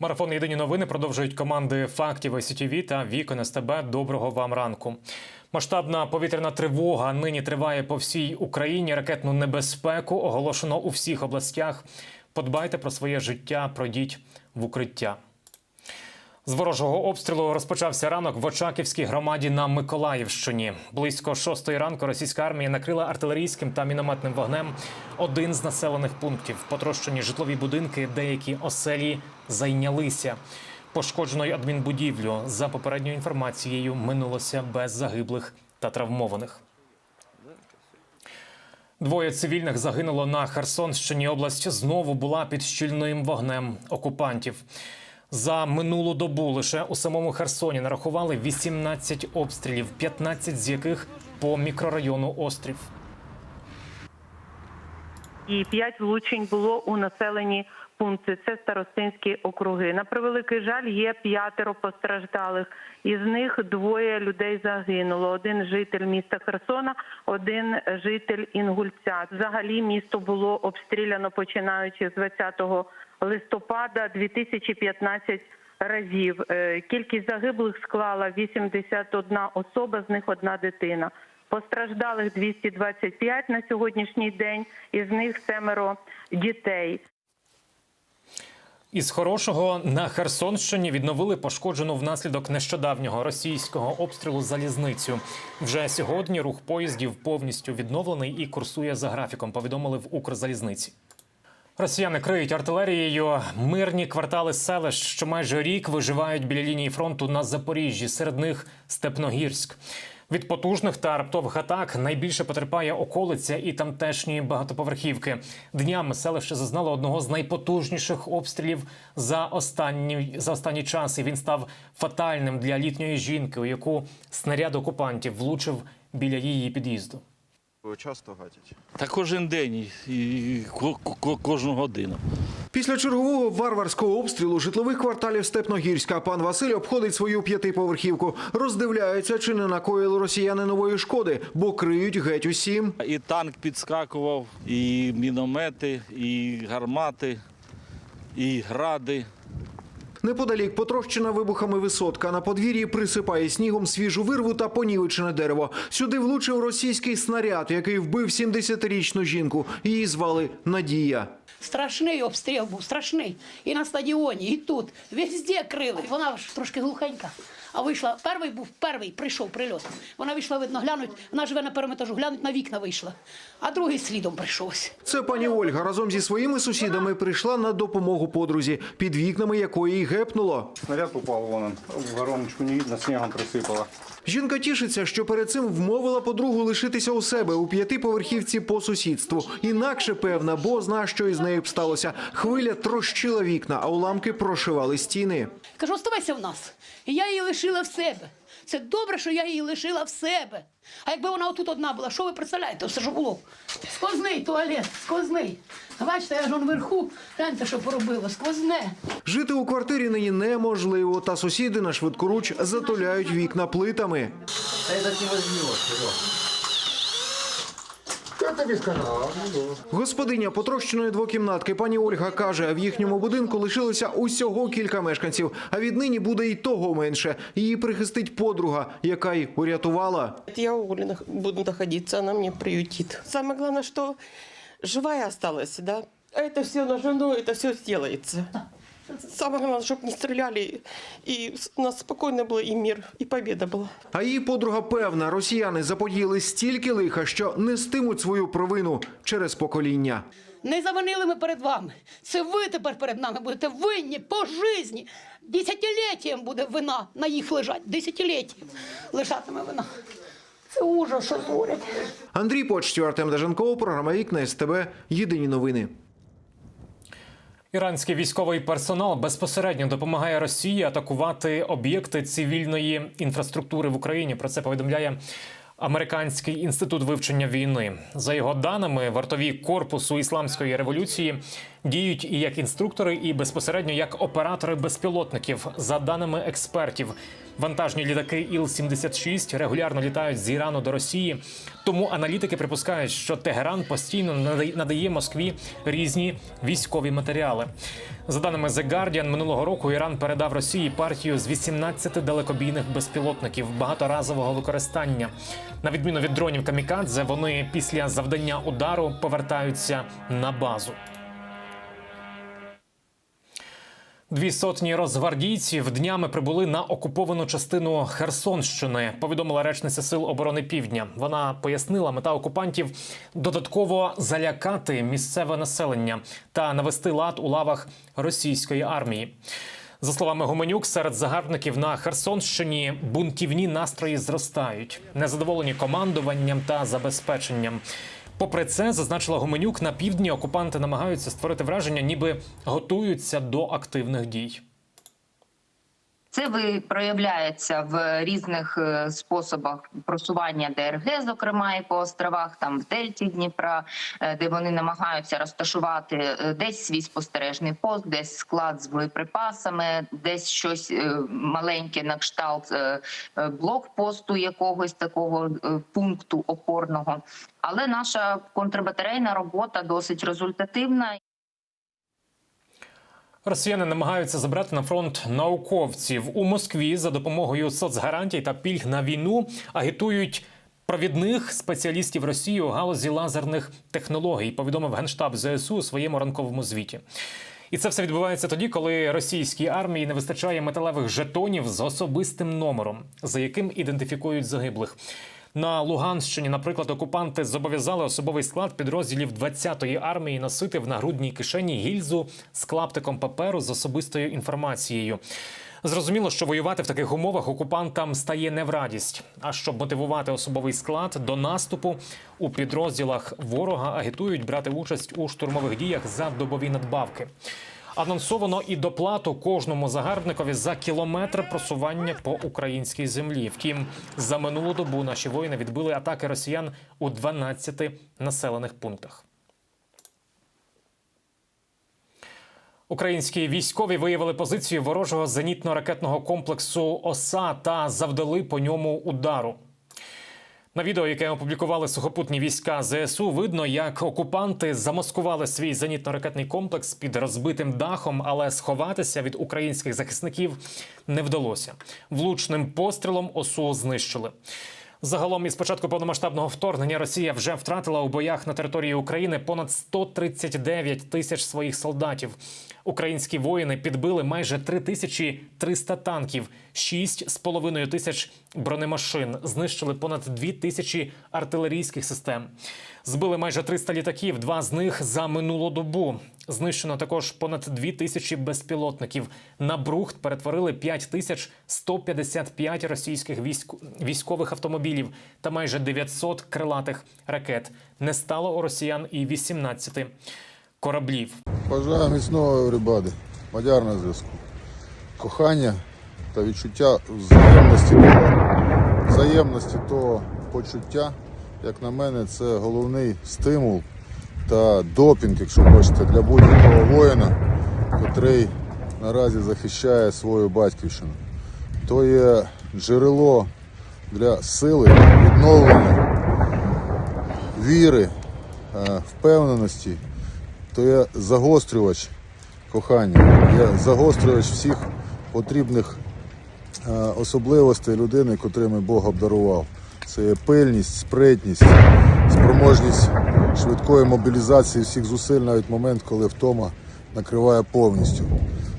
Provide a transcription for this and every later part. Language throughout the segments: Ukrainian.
Марафон Єдині новини продовжують команди фактів СІТВ та Вікон СТБ. Доброго вам ранку. Масштабна повітряна тривога нині триває по всій Україні. Ракетну небезпеку оголошено у всіх областях. Подбайте про своє життя, пройдіть в укриття. З ворожого обстрілу розпочався ранок в Очаківській громаді на Миколаївщині. Близько шостої ранку російська армія накрила артилерійським та мінометним вогнем один з населених пунктів. Потрощені житлові будинки, деякі оселі зайнялися. Пошкодженою адмінбудівлю за попередньою інформацією минулося без загиблих та травмованих. Двоє цивільних загинуло на Херсонщині. Область знову була під щільним вогнем окупантів. За минулу добу лише у самому Херсоні нарахували 18 обстрілів, 15 з яких по мікрорайону Острів. і п'ять влучень було у населені пункти. Це старостинські округи. На превеликий жаль, є п'ятеро постраждалих. Із них двоє людей загинуло. Один житель міста Херсона, один житель Інгульця. Взагалі місто було обстріляно починаючи з 20 листопада 2015 разів. Е, Кількість загиблих склала 81 особа, з них одна дитина. Постраждалих 225 на сьогоднішній день, із них семеро дітей. Із хорошого на Херсонщині відновили пошкоджену внаслідок нещодавнього російського обстрілу залізницю. Вже сьогодні рух поїздів повністю відновлений і курсує за графіком. Повідомили в Укрзалізниці. Росіяни криють артилерією мирні квартали селищ, що майже рік виживають біля лінії фронту на Запоріжжі. Серед них Степногірськ. Від потужних та раптових атак найбільше потерпає околиця і тамтешні багатоповерхівки. Днями селище зазнало одного з найпотужніших обстрілів за останній за останній час. І він став фатальним для літньої жінки, у яку снаряд окупантів влучив біля її під'їзду. Ви часто гатять? Та кожен день і- і ко- ко- кожну годину. Після чергового варварського обстрілу житлових кварталів Степногірська пан Василь обходить свою п'ятиповерхівку. Роздивляється, чи не накоїли росіяни нової шкоди, бо криють геть усім. І танк підскакував, і міномети, і гармати, і гради. Неподалік потрощена вибухами висотка. На подвір'ї присипає снігом свіжу вирву та понівечене дерево. Сюди влучив російський снаряд, який вбив 70-річну жінку. Її звали Надія. Страшний обстріл був, страшний. І на стадіоні, і тут. Везде крили. Вона ж трошки глухенька. А вийшла, перший був, перший прийшов прильот. Вона вийшла, видно, глянуть, вона живе на периметажу, глянуть на вікна вийшла. А другий слідом прийшов. ось. Це пані Ольга разом зі своїми сусідами прийшла на допомогу подрузі, під вікнами якої й гепнуло. Снаряд упал, вон он, в вороночку не видно, снегом присыпало. Жінка тішиться, що перед цим вмовила подругу лишитися у себе у п'ятиповерхівці по сусідству. Інакше певна, бо зна, що із нею б сталося. Хвиля трощила вікна, а уламки прошивали стіни. Кажу, оставайся в нас. І я її лишила в себе. Це добре, що я її лишила в себе. А якби вона отут одна була, що ви представляєте, все що було? Сквозний туалет, сквозний. Бачите, я ж он вверху, гляньте, що поробило, сквозне. Жити у квартирі нині неможливо, та сусіди на швидкоруч затуляють вікна плитами. Господиня потрощеної двокімнатки пані Ольга каже, в їхньому будинку лишилося усього кілька мешканців, а віднині буде і того менше. Її прихистить подруга, яка й урятувала. Я у нах- буду находиться, она мне приютит. Самое главное, что живая осталась, да. А это все на жену, это все сделается. Самое главное, чтобы не стреляли, и у нас спокойно было, и мир, и победа была. А її подруга певна, росіяни заподіяли стільки лиха, що нестимуть свою провину через покоління. Не завинили ми перед вами. Це ви тепер перед нами будете винні по житті. Десятиліттям буде вина на їх лежать. Десятиліттям лежатиме вина. Це ужас, що зворять. Андрій Почтів, Артем Дежанков, програма Вікна СТБ. Єдині новини. Іранський військовий персонал безпосередньо допомагає Росії атакувати об'єкти цивільної інфраструктури в Україні. Про це повідомляє Американський інститут вивчення війни. За його даними, вартові корпусу ісламської революції Діють і як інструктори, і безпосередньо як оператори безпілотників. За даними експертів, вантажні літаки Іл-76 регулярно літають з Ірану до Росії. Тому аналітики припускають, що Тегеран постійно надає Москві різні військові матеріали. За даними The Guardian, минулого року Іран передав Росії партію з 18 далекобійних безпілотників багаторазового використання. На відміну від дронів камікадзе, вони після завдання удару повертаються на базу. Дві сотні розгвардійців днями прибули на окуповану частину Херсонщини. Повідомила речниця сил оборони Півдня. Вона пояснила, мета окупантів додатково залякати місцеве населення та навести лад у лавах російської армії. За словами Гуменюк, серед загарбників на Херсонщині бунтівні настрої зростають, незадоволені командуванням та забезпеченням. Попри це, зазначила Гуменюк, на півдні окупанти намагаються створити враження, ніби готуються до активних дій. Це проявляється в різних е, способах просування ДРГ, зокрема і по островах, там в Дельті Дніпра, е, де вони намагаються розташувати е, десь свій спостережний пост, десь склад з боєприпасами, десь щось маленьке на кшталт блокпосту якогось такого пункту опорного. Але наша контрбатарейна робота досить результативна. Росіяни намагаються забрати на фронт науковців у Москві за допомогою соцгарантій та пільг на війну. Агітують провідних спеціалістів Росії у галузі лазерних технологій. Повідомив генштаб ЗСУ у своєму ранковому звіті. І це все відбувається тоді, коли російській армії не вистачає металевих жетонів з особистим номером, за яким ідентифікують загиблих. На Луганщині, наприклад, окупанти зобов'язали особовий склад підрозділів 20-ї армії носити в нагрудній кишені гільзу з клаптиком паперу з особистою інформацією. Зрозуміло, що воювати в таких умовах окупантам стає не в радість. А щоб мотивувати особовий склад до наступу у підрозділах ворога агітують брати участь у штурмових діях за добові надбавки. Анонсовано і доплату кожному загарбникові за кілометр просування по українській землі. Втім, за минулу добу наші воїни відбили атаки росіян у 12 населених пунктах. Українські військові виявили позицію ворожого зенітно-ракетного комплексу ОСА та завдали по ньому удару. На відео, яке опублікували сухопутні війська ЗСУ, видно, як окупанти замаскували свій зенітно-ракетний комплекс під розбитим дахом, але сховатися від українських захисників не вдалося. Влучним пострілом ОСУ знищили. Загалом із початку повномасштабного вторгнення Росія вже втратила у боях на території України понад 139 тисяч своїх солдатів. Українські воїни підбили майже 3300 танків, 6,5 тисяч бронемашин, знищили понад 2 тисячі артилерійських систем. Збили майже 300 літаків, два з них за минулу добу. Знищено також понад 2 тисячі безпілотників. На брухт перетворили 5155 російських військ... військових автомобілів та майже 900 крилатих ракет. Не стало у росіян і 18 кораблів. Бажаю міцного рибади, мадяр на зв'язку. Кохання та відчуття взаємності взаємності того почуття, як на мене, це головний стимул та допінг, якщо хочете, для будь-якого воїна, котрий наразі захищає свою батьківщину. То є джерело для сили, відновлення, віри, е, впевненості то є загострювач кохання, є загострювач всіх потрібних е, особливостей людини, котрими Бог обдарував. Це пильність, спритність, спроможність швидкої мобілізації всіх зусиль, навіть момент, коли втома накриває повністю.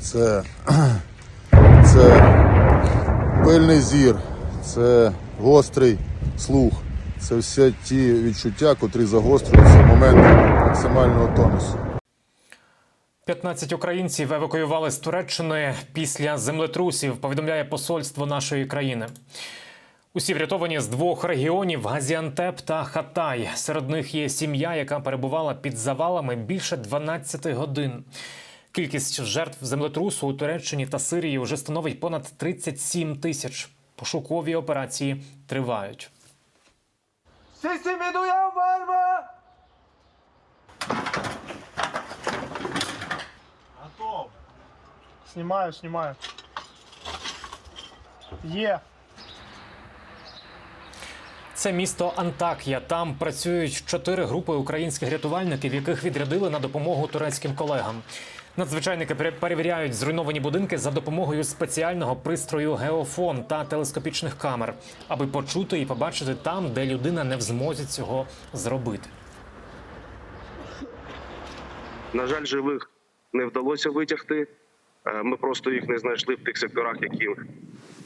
Це, це пильний зір, це гострий слух. Це всі ті відчуття, котрі загострюються в момент максимального тонусу. 15 українців евакуювали з Туреччини після землетрусів. Повідомляє посольство нашої країни. Усі врятовані з двох регіонів Газіантеп та Хатай. Серед них є сім'я, яка перебувала під завалами більше 12 годин. Кількість жертв землетрусу у Туреччині та Сирії вже становить понад 37 тисяч. Пошукові операції тривають. Готов. Знімаю, знімаю. Є. Це місто Антакія. Там працюють чотири групи українських рятувальників, яких відрядили на допомогу турецьким колегам. Надзвичайники пере- перевіряють зруйновані будинки за допомогою спеціального пристрою геофон та телескопічних камер, аби почути і побачити там, де людина не в змозі цього зробити. На жаль, живих не вдалося витягти. Е, Ми просто їх не знайшли в тих секторах, які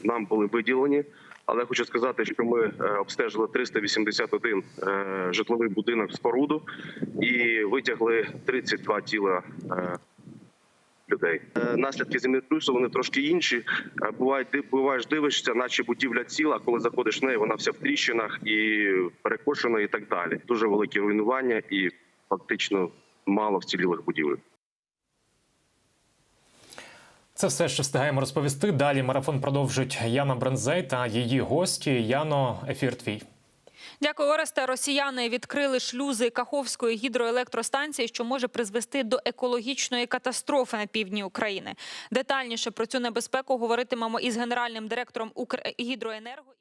нам були виділені. Але хочу сказати, що ми е, обстежили 381 е, житловий будинок споруду і витягли 32 тіла е, людей. Наслідки землетрусу вони трошки інші. Бувають буваєш, дивишся, наче будівля ціла. Коли заходиш в неї, вона вся в тріщинах і перекошена, і так далі. Дуже великі руйнування і фактично мало вцілілих будівель. Це все, що встигаємо розповісти. Далі марафон продовжить Яна Брензей та її гості. Яно, ефір твій. Дякую, Оресте. Росіяни відкрили шлюзи Каховської гідроелектростанції, що може призвести до екологічної катастрофи на півдні України. Детальніше про цю небезпеку говоритимемо із генеральним директором Укргідроенерго.